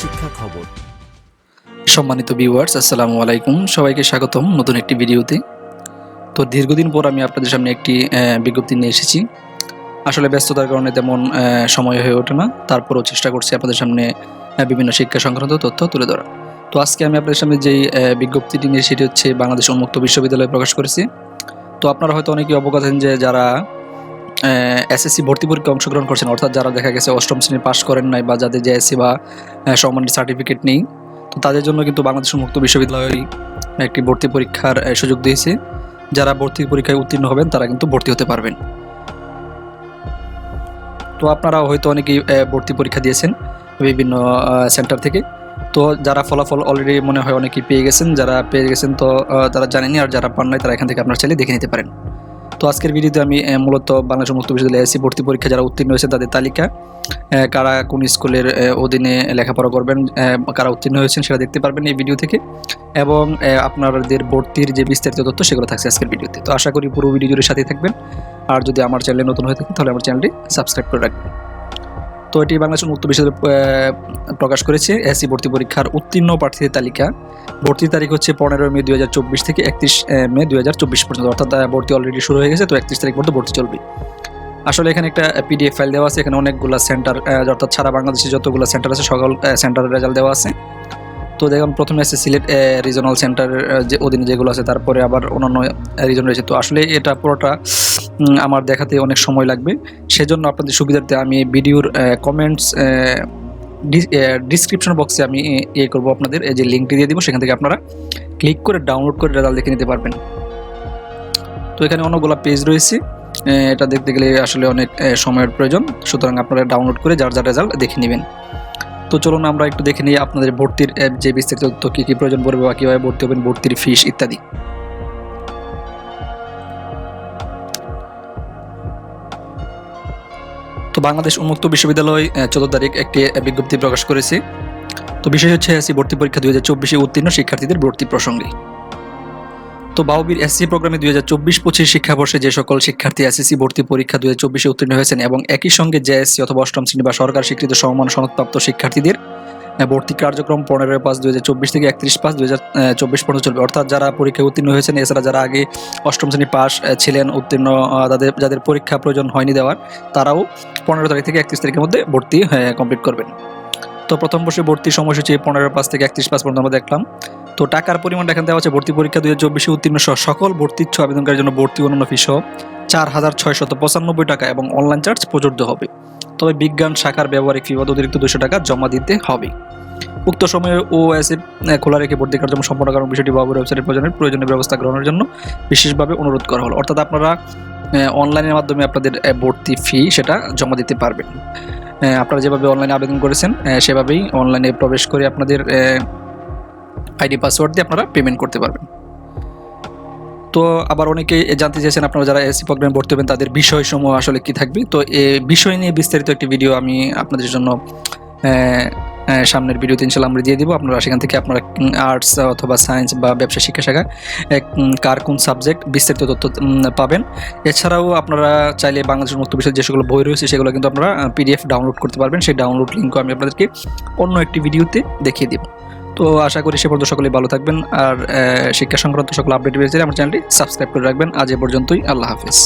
শিক্ষা খবর। সম্মানিত ভিউয়ার্স আসসালামু আলাইকুম। সবাইকে স্বাগতম নতুন একটি ভিডিওতে। তো দীর্ঘদিন পর আমি আপনাদের সামনে একটি বিজ্ঞপ্তি নিয়ে এসেছি। আসলে ব্যস্ততার কারণে তেমন সময় হয়ে ওঠে না। তারপরেও চেষ্টা করছি আপনাদের সামনে বিভিন্ন শিক্ষা সংক্রান্ত তথ্য তুলে ধরা তো আজকে আমি আপনাদের সামনে যেই বিজ্ঞপ্তিটি নিয়ে সেটি হচ্ছে বাংলাদেশ উন্মুক্ত বিশ্ববিদ্যালয় প্রকাশ করেছি। তো আপনারা হয়তো অনেকেই অবগত আছেন যে যারা এসএসসি ভর্তি পরীক্ষায় অংশগ্রহণ করছেন। অর্থাৎ যারা দেখা গেছে অষ্টম শ্রেণি পাশ করেন নাই বা যাদের জেএসসি বা আহ, সম্মানিত সার্টিফিকেট নেই তো তাদের জন্য কিন্তু বাংলাদেশ মুক্ত বিশ্ববিদ্যালয় একটি ভর্তি পরীক্ষার সুযোগ দিয়েছে। যারা ভর্তি পরীক্ষায় উত্তীর্ণ হবেন তারা কিন্তু ভর্তি হতে পারবেন। তো আপনারা হয়তো অনেকেই ভর্তি পরীক্ষা দিয়েছেন বিভিন্ন সেন্টার থেকে। তো যারা ফলাফল অলরেডি মনে হয় অনেকেই পেয়ে গেছেন। যারা পেয়ে গেছেন তো তারা জানেনি আর যারা পান নাই তারা এখান থেকে আপনারা চাইলে দেখে নিতে পারেন। তো আজকের ভিডিওতে আমি মূলত বাংলাদেশ মুক্ত বিশ্ববিদ্যালয় এসি ভর্তি পরীক্ষা যারা উত্তীর্ণ হয়েছে তাদের তালিকা কারা কোন স্কুলের অধীনে লেখাপড়া করবেন কারা উত্তীর্ণ হয়েছেন সেটা দেখতে পারবেন এই ভিডিও থেকে। এবং আপনাদের ভর্তির যে বিস্তারিত তথ্য সেগুলো থাকছে আজকের ভিডিওতে তো। আশা করি পুরো ভিডিও জুড়ে সাথে থাকবেন। আর যদি আমার চ্যানেলে নতুন হয়ে থাকে তাহলে আমার চ্যানেলটি সাবস্ক্রাইব করে রাখবেন। তো এটি বাংলাদেশ মুক্ত বিশ্ববিদ্যালয় প্রকাশ করেছে। এসি ভর্তি পরীক্ষার উত্তীর্ণ প্রার্থীদের তালিকা। ভর্তির তারিখ হচ্ছে পনেরো মে দু হাজার চব্বিশ থেকে একত্রিশ মে দু হাজার চব্বিশ পর্যন্ত। অর্থাৎ ভর্তি অলরেডি শুরু হয়ে গেছে, তো একত্রিশ তারিখ পর্যন্ত ভর্তি চলবে। আসলে এখানে একটা পিডিএফ ফাইল দেওয়া আছে। এখানে অনেকগুলো সেন্টার অর্থাৎ সারা বাংলাদেশে যতগুলো সেন্টার আছে, সকল সেন্টারের রেজাল্ট দেওয়া আছে। তো দেখুন, প্রথমে আছে সিলেট রিজনাল সেন্টারের যে অধীনে যেগুলো আছে, তারপরে আবার অন্যান্য রিজন রয়েছে। তো আসলে এটা পুরোটা আমার দেখাতে অনেক সময় লাগবে। সেজন্য আপনাদের সুবিধার্থে আমি ভিডিওর কমেন্টস ডিসক্রিপশন বক্সে আমি ইয়ে করব আপনাদের। এই যে লিঙ্কটি দিয়ে দিব, সেখান থেকে আপনারা ক্লিক করে ডাউনলোড করে রেজাল্ট দেখে নিতে পারবেন। তো এখানে অনেকগুলো পেজ রয়েছে। এটা দেখতে গেলে আসলে অনেক সময়ের প্রয়োজন। সুতরাং আপনারা ডাউনলোড করে যার যার রেজাল্ট দেখে নেবেন। তো চলুন আমরা একটু দেখে নিই আপনাদের ভর্তির যে বিস্তারিত তথ্য কী কী প্রয়োজন পড়বে বা কীভাবে ভর্তি হবেন, ভর্তির ফিস ইত্যাদি। তো বাংলাদেশ উন্মুক্ত বিশ্ববিদ্যালয় চোদ্দ তারিখ একটি বিজ্ঞপ্তি প্রকাশ করেছে। তো বিষয় হচ্ছে এসি ভর্তি পরীক্ষা দু হাজার চব্বিশে উত্তীর্ণ শিক্ষার্থীদের ভর্তি প্রসঙ্গে। তো বাউবির এসসি প্রোগ্রামে দুই হাজার চব্বিশ পঁচিশ শিক্ষাবর্ষে যে সকল শিক্ষার্থী এসএসসি ভর্তি পরীক্ষা দুই হাজার চব্বিশে উত্তীর্ণ হয়েছেন এবং একই সঙ্গে জেএসসি অথবা অষ্টম শ্রেণি বা সরকার স্বীকৃত সমমান সনদপ্রাপ্ত শিক্ষার্থীদের ভর্তি কার্যক্রম পনেরো পাঁচ দুই হাজার চব্বিশ থেকে একত্রিশ পাঁচ দুই হাজার চব্বিশ পর্যন্ত চলবে। অর্থাৎ যারা পরীক্ষায় উত্তীর্ণ হয়েছেন, এছাড়া যারা আগে অষ্টম শ্রেণি পাস ছিলেন, উত্তীর্ণ তাদের, যাদের পরীক্ষা প্রয়োজন হয়নি দেওয়ার, তারাও পনেরো তারিখ থেকে একত্রিশ তারিখের মধ্যে ভর্তি কমপ্লিট করবেন। তো প্রথম বর্ষে ভর্তির সময়সূচি পনেরো পাঁচ থেকে একত্রিশ পাঁচ পর্যন্ত আমরা দেখলাম। তো টাকার পরিমাণটা এখানে দেওয়া হচ্ছে ভর্তি পরীক্ষা দুই হাজার চব্বিশে উত্তীর্ণ সহ সকল ভর্তি ইচ্ছু আবেদনকারীর জন্য ভর্তি অন্যান্য ফি সহ চার হাজার ছয়শত পঁচানব্বই টাকা এবং অনলাইন চার্জ প্রযোজ্য হবে। তবে বিজ্ঞান শাখার ব্যবহারিক ফি বাদ অতিরিক্ত দুশো টাকা জমা দিতে হবে। উক্ত সময়ে ও এসে খোলা রেখে ভর্তি কার্যক্রম সম্পন্ন করার বিষয়টি বাবুর ওয়েবসাইটের প্রয়োজনের প্রয়োজনীয় ব্যবস্থা গ্রহণের জন্য বিশেষভাবে অনুরোধ করা হলো। অর্থাৎ আপনারা অনলাইনের মাধ্যমে আপনাদের ভর্তি ফি সেটা জমা দিতে পারবেন। আপনারা যেভাবে অনলাইনে আবেদন করেছেন সেভাবেই অনলাইনে প্রবেশ করে আপনাদের আইডি পাসওয়ার্ড দিয়ে আপনারা পেমেন্ট করতে পারবেন। তো আবার অনেকে জানতে চাইছেন আপনারা যারা এসি প্রোগ্রামে ভর্তি হবেন, তাদের বিষয়সমূহ আসলে কি থাকবে? তো এ বিষয় নিয়ে বিস্তারিত একটি ভিডিও আমি আপনাদের জন্য সামনের ভিডিওতে ইনশাল্লাহ আমরা দিয়ে দিব। আপনারা সেখান থেকে আপনারা আর্টস অথবা সায়েন্স বা ব্যবসা শিক্ষা শাখা কার কোন সাবজেক্ট বিস্তারিত তথ্য পাবেন। এছাড়াও আপনারা চাইলে বাংলাদেশের মুক্ত বিষয়ে যে সকল বই রয়েছে, সেগুলো কিন্তু আপনারা পিডিএফ ডাউনলোড করতে পারবেন। সেই ডাউনলোড লিঙ্কও আমি আপনাদেরকে অন্য একটি ভিডিওতে দেখিয়ে দেব। তো আশা করি সে পর্যন্ত সকলেই ভালো থাকবেন আর শিক্ষা সংক্রান্ত সকল আপডেট পেয়েছে আমার চ্যানেলটি সাবস্ক্রাইব করে রাখবেন। আজ এ পর্যন্তই, আল্লাহ হাফিজ।